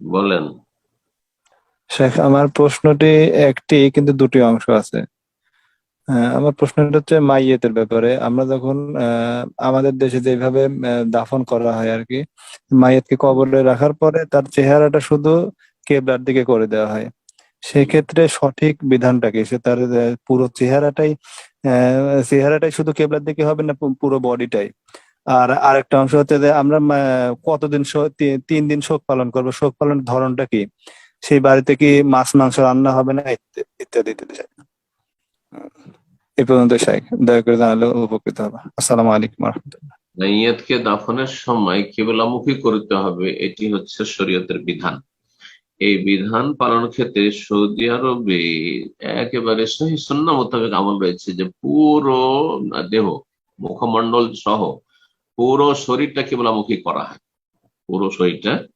বলেন। শেখ, আমার প্রশ্নটি একটি কিন্তু দুটি অংশ আছে। আমার প্রশ্নটা হচ্ছে মাইয়েতের ব্যাপারে। আমরা যখন আমাদের দেশে যেভাবে দাফন করা হয় আর কি, মাইয়েতকে কবরে রাখার পরে তার চেহারাটা শুধু কেবলার দিকে করে দেওয়া হয়। সেক্ষেত্রে সঠিক বিধানটা কি? সে তার পুরো চেহারাটাই চেহারাটাই শুধু কেবলার দিকে হবে না পুরো বডিটাই? আর আরেকটা অংশ হচ্ছে যে আমরা কতদিন তিন দিন শোক পালন করব? শোক পালনের ধরনটা কি? সেই বাড়িতে কি মাছ, মাংস রান্না হবে না? ইত্যাদি ইত্যাদি। এই পর্যন্ত শেখ দয়া করে জানালে উপকৃত হবে। আসসালামু আলাইকুম রহমতুল্লাহ মাইয়াতকে দাফনের সময় কেবলামুখী করতে হবে, এটি হচ্ছে শরীয়তের বিধান। এই বিধান পালন ক্ষেত্রে সৌদি আরবে একেবারে সহি সন্না মোতাবেক আমল রয়েছে যে পুরো দেহ, মুখমণ্ডল সহ পুরো শরীরটা কেবলামুখী করা হয়। পুরো শরীরটা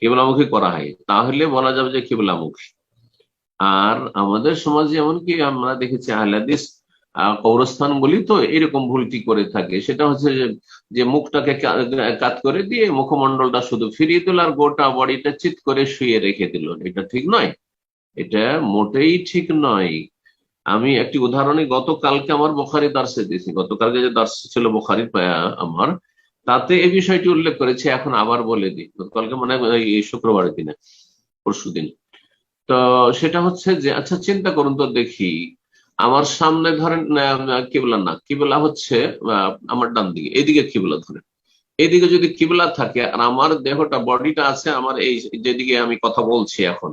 কেবলামুখী করা হয়। তাহলে বলা যাবে যে কেবলামুখী। আর আমাদের সমাজে এমনকি আমরা দেখেছি আহলাদিস কৌরস্থান বলি তো এরকম ভুলটি করে থাকে। সেটা হচ্ছে যে- মুখটাকে কাত করে দিয়ে মুখমণ্ডলটা শুধু ফিরিয়ে দিল আর গোটা বডিটা চিত করে শুয়ে রেখে দিল। এটা ঠিক নয়। এটা মোটেই ঠিক নয়। আমি একটি উদাহরণে গতকালকে আমার বোখারি দার্সে দিয়েছি গতকালকে যে দার্স ছিল বোখারির আহ, আমার তাতে এই বিষয়টি উল্লেখ করেছে, এখন আবার বলে দিই। গতকালকে মানে এই শুক্রবারের দিনে, পরশু দিন। তো সেটা হচ্ছে যে আচ্ছা চিন্তা করুন তো দেখি, আমার সামনে ধরেন কিবলা না, কিবলা হচ্ছে আমার ডান দিকে, এদিকে কিবলা ধরেন। এদিকে যদি কিবলা থাকে, আর আমার দেহটা, বডিটা আছে, আমার এই যেদিকে আমি কথা বলছি এখন,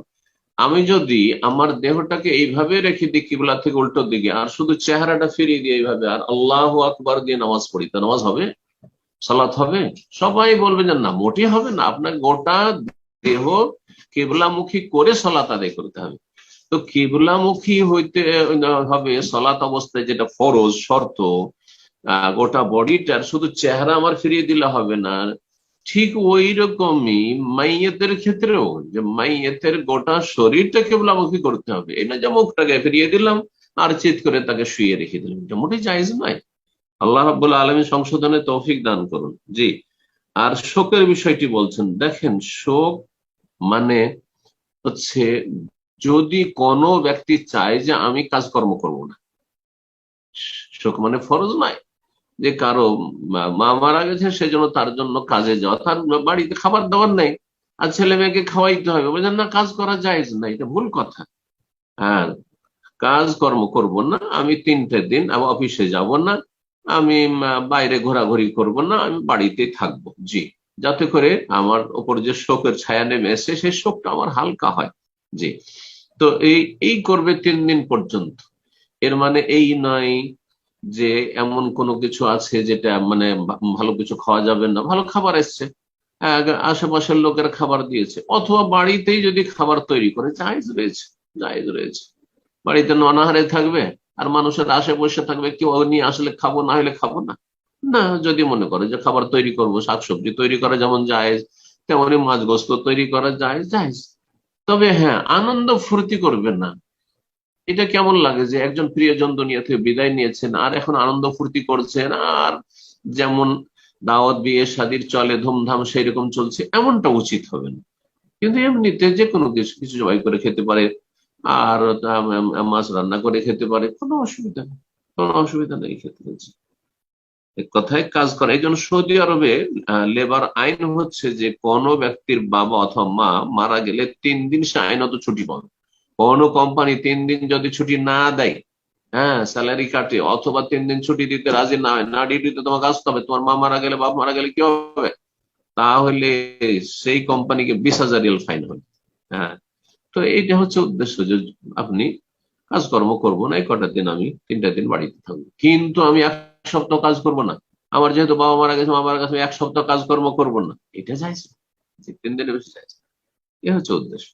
আমি যদি আমার দেহটাকে এইভাবে রেখে দিই কিবলা থেকে উল্টো দিকে, আর শুধু চেহারাটা ফিরিয়ে দিই এইভাবে, আর আল্লাহ আকবার দিয়ে নামাজ পড়ি, তা নামাজ হবে? সালাত হবে? সবাই বলবে যে না, মোটেই হবে না। আপনার গোটা দেহ কেবলামুখী করে সলাত আদায় করতে হবে। তো কেবলামুখী হইতে হবে সলাত অবস্থায় যেটা ফরজ, শর্ত গোটা বডিটার শুধু চেহারা আমার ফিরিয়ে দিলে হবে না। ঠিক ওই রকমই মাইয়েতের ক্ষেত্রেও যে মাইয়েতের গোটা শরীরটা কেবলামুখী করতে হবে। এটা যে মুখটাকে ফিরিয়ে দিলাম, আর চিত করে তাকে শুয়ে রেখে দিলাম। এটা মোটেই জায়জ নয়। আল্লাহ রাব্বুল আলমী সংশোধনে তৌফিক দান করুন। জি। আর শোকের বিষয়টি বলছেন, দেখেন, শোক মানে হচ্ছে যদি কোনো ব্যক্তি চায় যে আমি কাজকর্ম করব না, শোক মানে ফরজ নয়। যে কারও মা- মারা গেছে, সেজন্য তার জন্য কাজে যাওয়া, তার বাড়িতে খাবার দাবার নেই, আর ছেলে মেয়েকে খাওয়াইতে হবে বলছেন না? কাজ করা যায় না, এটা ভুল কথা। হ্যাঁ কাজ কর্ম করব না, আমি তিনটে দিন অফিসে যাব না আমি বাইরে ঘোরাঘুরি করব না, আমি বাড়িতেই থাকব। জি। যাতে করে আমার ওপর যে শোকের ছায়া নেমে এসে সেই শোকটা আমার হালকা হয়। জি। তো এই এই করবে তিন দিন পর্যন্ত। এর মানে এই নয় যে এমন কোনো কিছু আছে যেটা মানে ভালো কিছু খাওয়া যাবে না। ভালো খাবার এসছে। আশেপাশের লোকের খাবার দিয়েছে। অথবা বাড়িতেই যদি খাবার তৈরি করে, জায়েজ রয়েছে জায়েজ রয়েছে। বাড়িতে অনাহারে থাকবে? আর মানুষের আশে বসে থাকবে, কেউ নিয়ে আসলে খাব, না হলে খাব না? না, যদি মনে করে যে খাবার তৈরি করব, শাকসবজি তৈরি করা যেমন জায়েজ, তেমনি মাছ গোস্ত তৈরি করা যায় জায়েজ। তবে হ্যাঁ আনন্দ ফুর্তি করবেন না। এটা কেমন লাগে যে একজন প্রিয়জন দুনিয়া থেকে বিদায় নিয়েছেন, আর এখন আনন্দ ফুর্তি করছেন, আর যেমন দাওয়াত, বিয়ে, শাদির চলে, ধুমধাম সেই রকম চলছে, এমনটা উচিত হবে না। কিন্তু এমনিতে যে কোনো কিছু কিছু জবাই করে খেতে পারে আর মাছ রান্না করে খেতে পারে, কোনো অসুবিধা নেই, কোনো অসুবিধা নেই ক্ষেত্রে কথায় কাজ করে। এই সৌদি আরবে লেবার আইন হচ্ছে যে কোনো ব্যক্তির বাবা অথবা মা মারা গেলে তিন দিন সে আইনত ছুটি পাবে। কোনো কোম্পানি তিন দিন যদি ছুটি না দেয় হ্যাঁ স্যালারি কাটে, অথবা তিন দিন ছুটি দিতে রাজি না হয়, না ডিউটিতে তোমাকে আসতে হবে, তোমার মা মারা গেলে, বাপ মারা গেলে কি হবে? তাহলে সেই কোম্পানিকে বিশ হাজার রিয়াল ফাইন হবে। হ্যাঁ তো এইটা হচ্ছে উদ্দেশ্য যে আপনি কাজকর্ম করব না, এই কটা দিন আমি, তিনটা দিন বাড়িতে থাকব। কিন্তু আমি এক সপ্তাহ কাজ করব না। আমার যেহেতু বাবা মারা গেছে মা কাছে এক সপ্তাহ কাজকর্ম করব না। এটা চাইছে তিন দিনের বেশি চাইছে এ হচ্ছে উদ্দেশ্য।